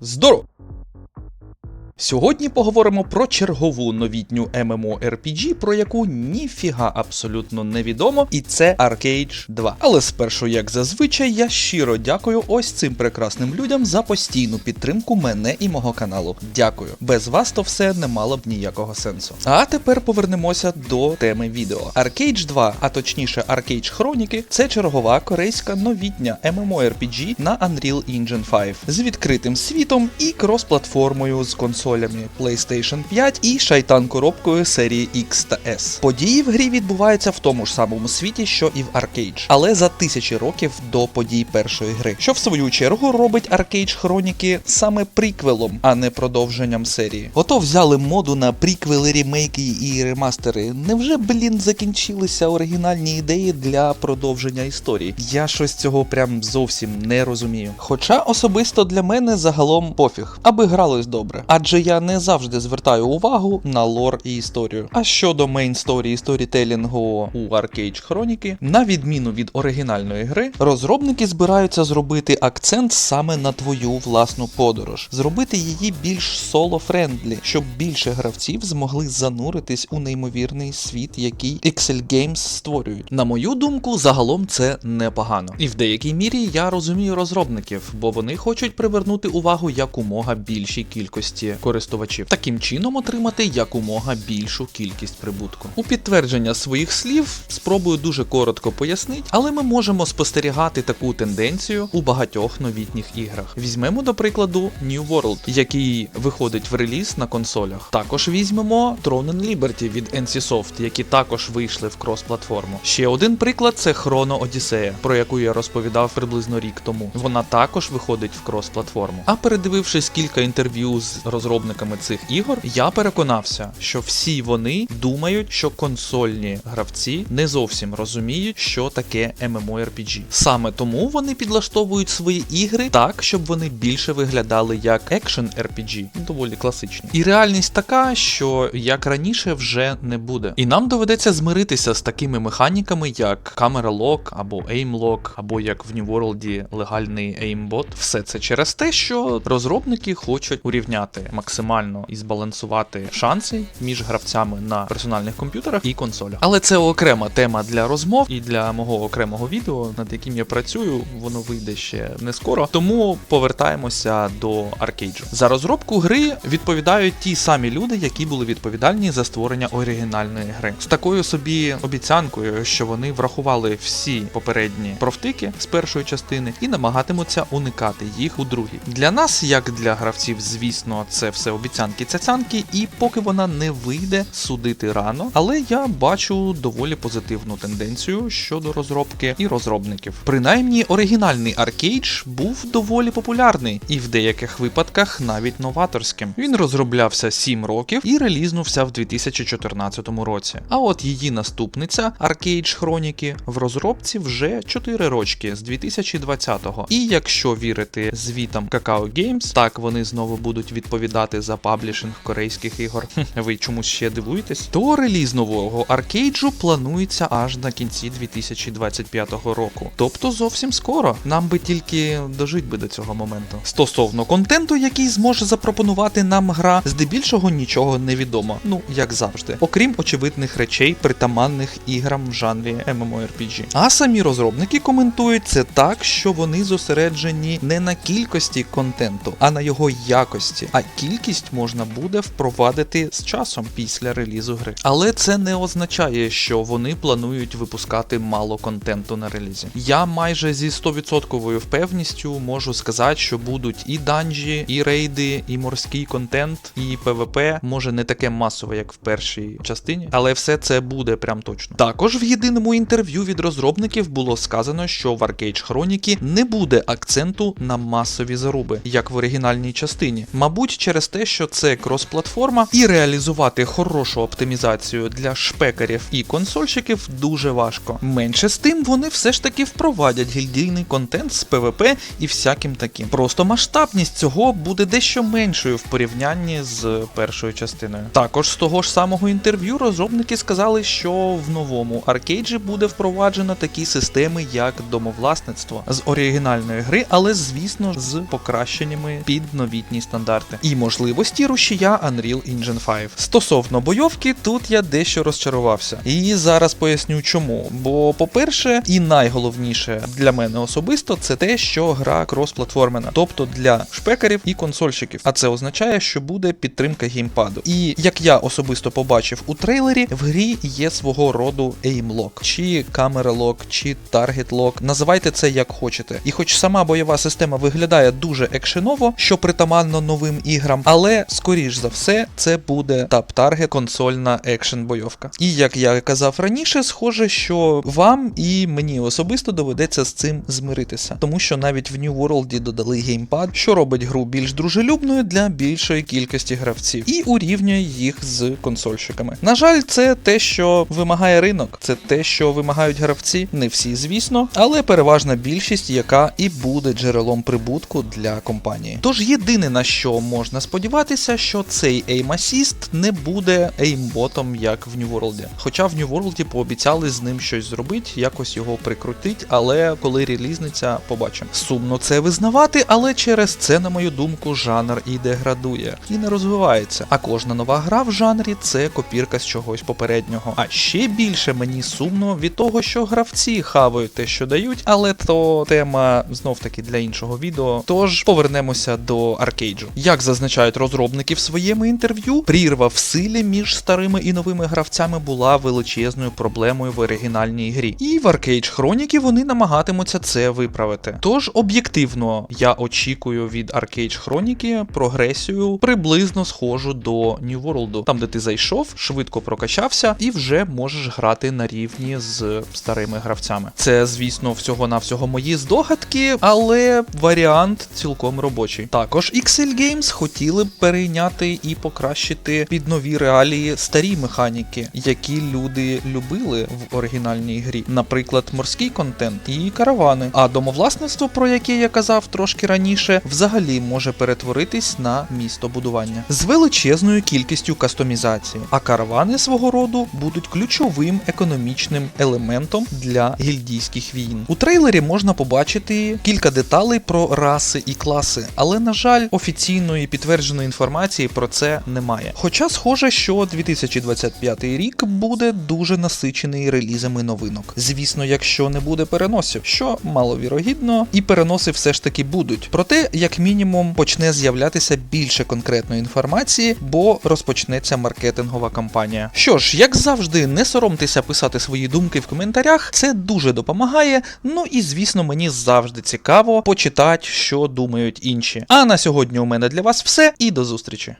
Здорово! Сьогодні поговоримо про чергову новітню MMORPG, про яку ніфіга абсолютно невідомо, і це Arcade 2. Але спершу, як зазвичай, я щиро дякую ось цим прекрасним людям за постійну підтримку мене і мого каналу. Дякую. Без вас то все не мало б ніякого сенсу. А тепер повернемося до теми відео. Arcade 2, а точніше Arcade Хроніки, це чергова корейська новітня MMORPG на Unreal Engine 5 з відкритим світом і крос-платформою з консолями PlayStation 5 і шайтан-коробкою серії X та S. Події в грі відбуваються в тому ж самому світі, що і в Arcade, але за тисячі років до подій першої гри, що в свою чергу робить Arcade Хроніки саме приквелом, а не продовженням серії. Ото взяли моду на приквели, ремейки і ремастери. Невже, блін, закінчилися оригінальні ідеї для продовження історії? Я щось цього прям зовсім не розумію. Хоча особисто для мене загалом пофіг, аби гралось добре. Адже я не завжди звертаю увагу на лор і історію. А щодо мейн-сторі і сторітелінгу у Arcade Хроніки, на відміну від оригінальної гри, розробники збираються зробити акцент саме на твою власну подорож, зробити її більш соло-френдлі, щоб більше гравців змогли зануритись у неймовірний світ, який Excel Games створюють. На мою думку, загалом це непогано. І в деякій мірі я розумію розробників, бо вони хочуть привернути увагу якомога більшій кількості користувачів, таким чином отримати якомога більшу кількість прибутку. У підтвердження своїх слів спробую дуже коротко пояснити, але ми можемо спостерігати таку тенденцію у багатьох новітніх іграх. Візьмемо до прикладу New World, який виходить в реліз на консолях. Також візьмемо Throne and Liberty від NCSoft, які також вийшли в крос-платформу. Ще один приклад це Chrono Odyssey, про яку я розповідав приблизно рік тому. Вона також виходить в крос-платформу. А передивившись кілька інтерв'ю з розробниками цих ігор, я переконався, що всі вони думають, що консольні гравці не зовсім розуміють, що таке MMORPG. Саме тому вони підлаштовують свої ігри так, щоб вони більше виглядали як екшен RPG, доволі класичні. І реальність така, що як раніше вже не буде. І нам доведеться змиритися з такими механіками, як камера лок або aim-lock, або як в New World легальний aimbot. Все це через те, що розробники хочуть урівняти максимально і збалансувати шанси між гравцями на персональних комп'ютерах і консолях. Але це окрема тема для розмов і для мого окремого відео, над яким я працюю. Воно вийде ще не скоро. Тому повертаємося до аркейджу. За розробку гри відповідають ті самі люди, які були відповідальні за створення оригінальної гри. З такою собі обіцянкою, що вони врахували всі попередні профтики з першої частини і намагатимуться уникати їх у другій. Для нас, як для гравців, звісно, це все обіцянки цяцянки, і поки вона не вийде судити рано, але я бачу доволі позитивну тенденцію щодо розробки і розробників. Принаймні, оригінальний аркейдж був доволі популярний і в деяких випадках навіть новаторським. Він розроблявся 7 років і релізнувся в 2014 році. А от її наступниця Arcade Хроніки в розробці вже 4 рочки з 2020-го. І якщо вірити звітам Kakao Games, так вони знову будуть відповідати за паблішинг корейських ігор. Ви чомусь ще дивуєтесь? То реліз нового аркейджу планується аж на кінці 2025 року. Тобто зовсім скоро. Нам би тільки дожить би до цього моменту. Стосовно контенту, який зможе запропонувати нам гра, здебільшого нічого не відомо. Ну як завжди, окрім очевидних речей, притаманних іграм в жанрі MMORPG. А самі розробники коментують це так, що вони зосереджені не на кількості контенту, а на його якості. А кількість можна буде впровадити з часом після релізу гри. Але це не означає, що вони планують випускати мало контенту на релізі. Я майже зі 100% впевністю можу сказати, що будуть і данжі, і рейди, і морський контент, і ПВП. Може не таке масове, як в першій частині, але все це буде прям точно. Також в єдиному інтерв'ю від розробників було сказано, що в Arcade Хроніки не буде акценту на масові заруби, як в оригінальній частині. Мабуть, через через те, що це крос-платформа, і реалізувати хорошу оптимізацію для шпекерів і консольщиків дуже важко. Менше з тим, вони все ж таки впровадять гільдійний контент з ПВП і всяким таким. Просто масштабність цього буде дещо меншою в порівнянні з першою частиною. Також з того ж самого інтерв'ю розробники сказали, що в новому аркейджі буде впроваджено такі системи, як домовласництво з оригінальної гри, але звісно з покращеннями під новітні стандарти і можливості рушія Unreal Engine 5. Стосовно бойовки, тут я дещо розчарувався. І зараз поясню чому. Бо, по-перше, і найголовніше для мене особисто це те, що гра крос-платформена, тобто для шпекерів і консольщиків. А це означає, що буде підтримка геймпаду. І як я особисто побачив у трейлері, в грі є свого роду aim-lock, чи камера лок, чи таргет лок. Називайте це як хочете. І хоч сама бойова система виглядає дуже екшеново, що притаманно новим іграм, але скоріш за все це буде тап-таргет консольна екшен бойовка. І як я казав раніше, схоже, що вам і мені особисто доведеться з цим змиритися, тому що навіть в New World додали геймпад, що робить гру більш дружелюбною для більшої кількості гравців, і урівнює їх з консольщиками. На жаль, це те, що вимагає ринок, це те, що вимагають гравці, не всі, звісно, але переважна більшість, яка і буде джерелом прибутку для компанії. Тож єдине на що можна сподіватися, що цей Aim Assist не буде еймботом, як в New World. Хоча в New World пообіцяли з ним щось зробити, якось його прикрутить, але коли релізниця, побачимо. Сумно це визнавати, але через це, на мою думку, жанр і деградує, і не розвивається. А кожна нова гра в жанрі це копірка з чогось попереднього. А ще більше мені сумно від того, що гравці хавають те, що дають, але то тема знов таки для іншого відео. Тож повернемося до аркейджу. Як зазначають розробники в своєму інтерв'ю, прірва в силі між старими і новими гравцями була величезною проблемою в оригінальній грі. І в Arcade Хроніки вони намагатимуться це виправити. Тож об'єктивно я очікую від Arcade Хроніки прогресію приблизно схожу до New World, там де ти зайшов, швидко прокачався і вже можеш грати на рівні з старими гравцями. Це, звісно, всього-навсього мої здогадки, але варіант цілком робочий. Також XL Games хотіли б перейняти і покращити під нові реалії старі механіки, які люди любили в оригінальній грі, наприклад, морський контент і каравани. А домовласництво, про яке я казав трошки раніше, взагалі може перетворитись на містобудування з величезною кількістю кастомізації. А каравани свого роду будуть ключовим економічним елементом для гільдійських війн. У трейлері можна побачити кілька деталей про раси і класи, але на жаль, офіційної підтвердженої інформації про це немає. Хоча схоже, що 2025 рік буде дуже насичений релізами новинок. Звісно, якщо не буде переносів, що маловірогідно, і переноси все ж таки будуть. Проте, як мінімум, почне з'являтися більше конкретної інформації, бо розпочнеться маркетингова кампанія. Що ж, як завжди, не соромтеся писати свої думки в коментарях, це дуже допомагає. Ну і звісно, мені завжди цікаво почитати, що думають інші. А на сьогодні у мене для вас все і до зустрічі.